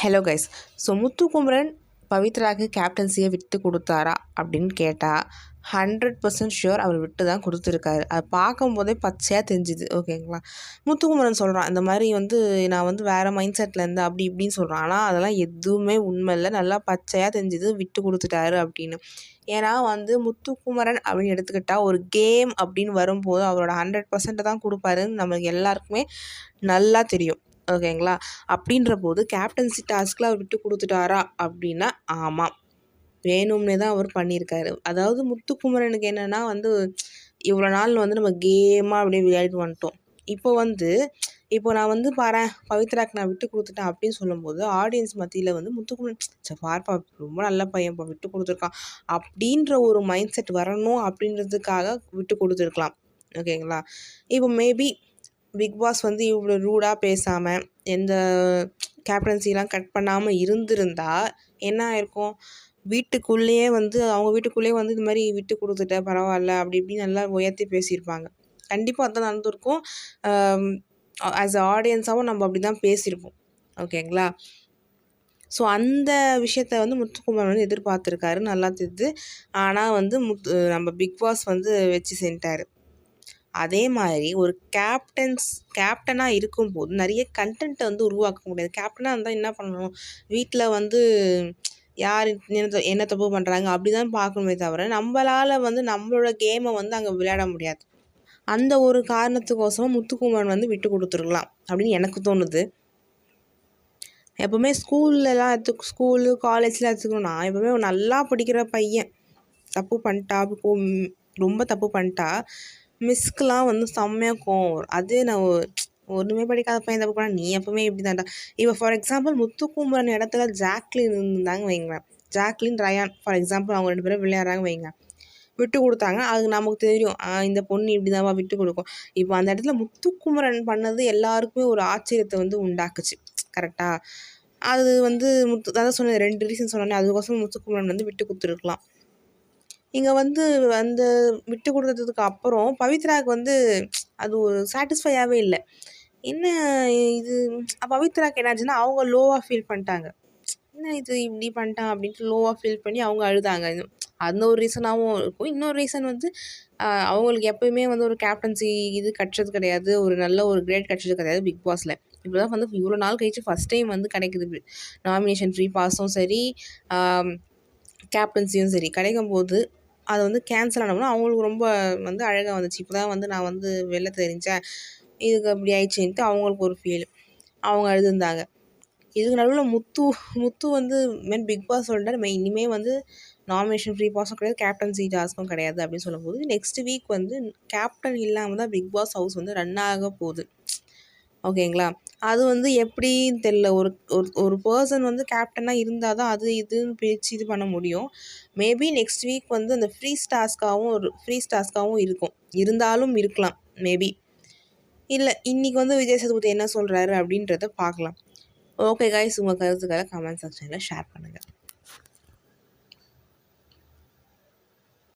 Hello guys so Muthukumaran பவித்ராக்கு கேப்டன்சியை விட்டு கொடுத்தாரா அப்படின்னு கேட்டால் ஹண்ட்ரட் பர்சன்ட் ஷுர் அவர் விட்டு தான் கொடுத்துருக்காரு. அது பார்க்கும்போதே பச்சையாக தெரிஞ்சுது. ஓகேங்களா முத்துக்குமரன் சொல்கிறான் இந்த மாதிரி வந்து நான் வந்து வேறு மைண்ட் செட்டில் இருந்தேன் அப்படி இப்படின்னு சொல்கிறான் ஆனால் அதெல்லாம் எதுவுமே உண்மை இல்லை. நல்லா பச்சையாக தெரிஞ்சுது விட்டு கொடுத்துட்டாரு அப்படின்னு. ஏன்னா வந்து முத்துக்குமரன் அப்படின்னு எடுத்துக்கிட்டால் ஒரு கேம் அப்படின்னு வரும்போது அவரோட ஹண்ட்ரட் பர்சன்ட்டை தான் கொடுப்பாருன்னு நம்மளுக்கு எல்லாருக்குமே நல்லா தெரியும். ஓகேங்களா? அப்படின்ற போது கேப்டன்சி டாஸ்கில் அவர் விட்டு கொடுத்துட்டாரா? அப்படின்னா ஆமாம் வேணும்னே தான் அவர் பண்ணியிருக்காரு. அதாவது முத்துக்குமரனுக்கு என்னென்னா வந்து இவ்வளோ நாள் வந்து நம்ம கேமாக அப்படியே விளையாடிட்டு வந்துட்டோம். இப்போ வந்து இப்போ நான் வந்து பாரு பவித்ராக்கு நான் விட்டு கொடுத்துட்டேன் அப்படின்னு சொல்லும்போது ஆடியன்ஸ் மத்தியில் வந்து முத்துக்குமரன் பார்ப்பா ரொம்ப நல்ல பையன்ப்பா விட்டு கொடுத்துருக்கான். அப்படின்ற ஒரு மைண்ட் செட் வரணும் அப்படின்றதுக்காக விட்டு கொடுத்துருக்கலாம். ஓகேங்களா? இப்போ மேபி பிக் பாஸ் வந்து இவ்வளோ ரூடாக பேசாமல் எந்த கேப்டன்சிலாம் கட் பண்ணாமல் இருந்திருந்தா என்ன ஆயிருக்கும்? வீட்டுக்குள்ளேயே வந்து அவங்க வீட்டுக்குள்ளேயே வந்து இது மாதிரி விட்டு கொடுத்துட்ட பரவாயில்ல அப்படி இப்படி நல்லா உயர்த்தி பேசியிருப்பாங்க. கண்டிப்பாக அதுதான் நடந்திருக்கும். ஆஸ் அ ஆடியன்ஸாகவும் நம்ம அப்படி தான் பேசியிருப்போம். ஓகேங்களா ஸோ அந்த விஷயத்த வந்து முத்துக்குமார் வந்து எதிர்பார்த்துருக்காரு நல்லா தெரியுது. ஆனால் வந்து முத் நம்ம பிக் பாஸ் வந்து வச்சு செஞ்சிட்டாரு. அதே மாதிரி ஒரு கேப்டன்ஸ் கேப்டனாக இருக்கும்போது நிறைய கண்டென்ட்டை வந்து உருவாக்க முடியாது. கேப்டனாக இருந்தால் என்ன பண்ணணும்? வீட்டில் வந்து யார் என்ன என்ன தப்பு பண்ணுறாங்க அப்படி தான் பார்க்கணுமே தவிர நம்மளால் வந்து நம்மளோட கேமை வந்து அங்கே விளையாட முடியாது. அந்த ஒரு காரணத்துக்கோசரம் முத்துக்குமரன் வந்து விட்டு கொடுத்துருக்கலாம் அப்படின்னு எனக்கு தோணுது. எப்போவுமே ஸ்கூல்லலாம் எடுத்து ஸ்கூலு காலேஜ்லாம் எடுத்துக்கணும்னா எப்போவுமே நல்லா படிக்கிற பையன் தப்பு பண்ணிட்டா ரொம்ப தப்பு பண்ணிட்டா மிஸ்க்குலாம் வந்து செம்மையாக கோவம் வரும். அதே நான் ஒன்றுமே படிக்காத பையன் தப்பு பண்ணால் நீ எப்பவுமே இப்படி தான்டா இப்போ ஃபார் எக்ஸாம்பிள் முத்துக்குமரன் இடத்துல ஜாக்லின் இருந்தாங்க வைங்களேன். ஜாக்லின் ரயான் ஃபார் எக்ஸாம்பிள் அவங்க ரெண்டு பேரும் விளையாடுறாங்க வைங்க. விட்டு கொடுத்தாங்க. அது நமக்கு தெரியும். இந்த பொண்ணு இப்படி தான் விட்டு கொடுக்கும். இப்போ அந்த இடத்துல முத்துக்குமரன் பண்ணது எல்லாருக்குமே ஒரு ஆச்சரியத்தை வந்து உண்டாக்குச்சு. கரெக்டாக அது வந்து முத்து அதான் சொன்னேன் ரெண்டு ரீசன் சொன்னேன் அதுக்கோசரம் முத்துக்குமரன் வந்து விட்டு கொடுத்துருக்கலாம். இங்கே வந்து அந்த விட்டு கொடுத்ததுக்கு அப்புறம் பவித்ராவுக்கு வந்து அது ஒரு சாட்டிஸ்ஃபையாகவே இல்லை. என்ன இது? பவித்ராவுக்கு என்னாச்சுன்னா அவங்க லோவாக ஃபீல் பண்ணிட்டாங்க. என்ன இது இப்படி பண்ணிட்டான் அப்படின்ட்டு லோவாக ஃபீல் பண்ணி அவங்க அழுதாங்க. அந்த ஒரு ரீசனாகவும் இருக்கும். இன்னொரு ரீசன் வந்து அவங்களுக்கு எப்போயுமே வந்து ஒரு கேப்டன்சி இது கிடச்சது கிடையாது. ஒரு நல்ல ஒரு கிரேட் கிடச்சது கிடையாது பிக் பாஸில் இப்போ தான் வந்து இவ்வளோ நாள் கழிச்சு ஃபஸ்ட் டைம் வந்து கிடைக்குது. நாமினேஷன் ஃப்ரீ பாஸும் சரி கேப்டன்சியும் சரி. கிடைக்கும் போது அதை வந்து கேன்சல் ஆனோம்னா அவங்களுக்கு ரொம்ப வந்து அழகாக வந்துச்சு. இப்போ தான் வந்து நான் வந்து வெளில தெரிஞ்சேன் இதுக்கு அப்படி ஆயிடுச்சுன்ட்டு அவங்களுக்கு ஒரு ஃபீல் அவங்க அழுதுருந்தாங்க இதுக்கு நடுவில் முத்து முத்து வந்து மென் பிக் பாஸ் சொல்லிட்டாரு. மெயின் இனிமேல் வந்து நாமினேஷன் ஃப்ரீ பாஸும் கிடையாது கேப்டன்சி டாஸ்க்கும் கிடையாது அப்படின்னு சொல்லும்போது நெக்ஸ்ட் வீக் வந்து கேப்டன் இல்லாமல் தான் பிக் பாஸ் ஹவுஸ் வந்து ரன் ஆக போகுது. ஓகேங்களா? அது வந்து எப்படின்னு தெரில ஒரு ஒரு ஒரு பர்சன் வந்து கேப்டனாக இருந்தால் தான் அது இதுன்னு பிரித்து இது பண்ண முடியும். மேபி நெக்ஸ்ட் வீக் வந்து அந்த ஃப்ரீ ஸ்டாஸ்க்காகவும் ஒரு ஃப்ரீ ஸ்டாஸ்க்காகவும் இருக்கும். இருந்தாலும் இருக்கலாம் மேபி இல்லை இன்றைக்கி வந்து விஜய் சேதுபதி என்ன சொல்கிறாரு அப்படின்றத பார்க்கலாம். ஓகே காய்ஸ் உங்கள் கருத்துக்களை கமெண்ட் செக்ஷனில் ஷேர் பண்ணுங்கள்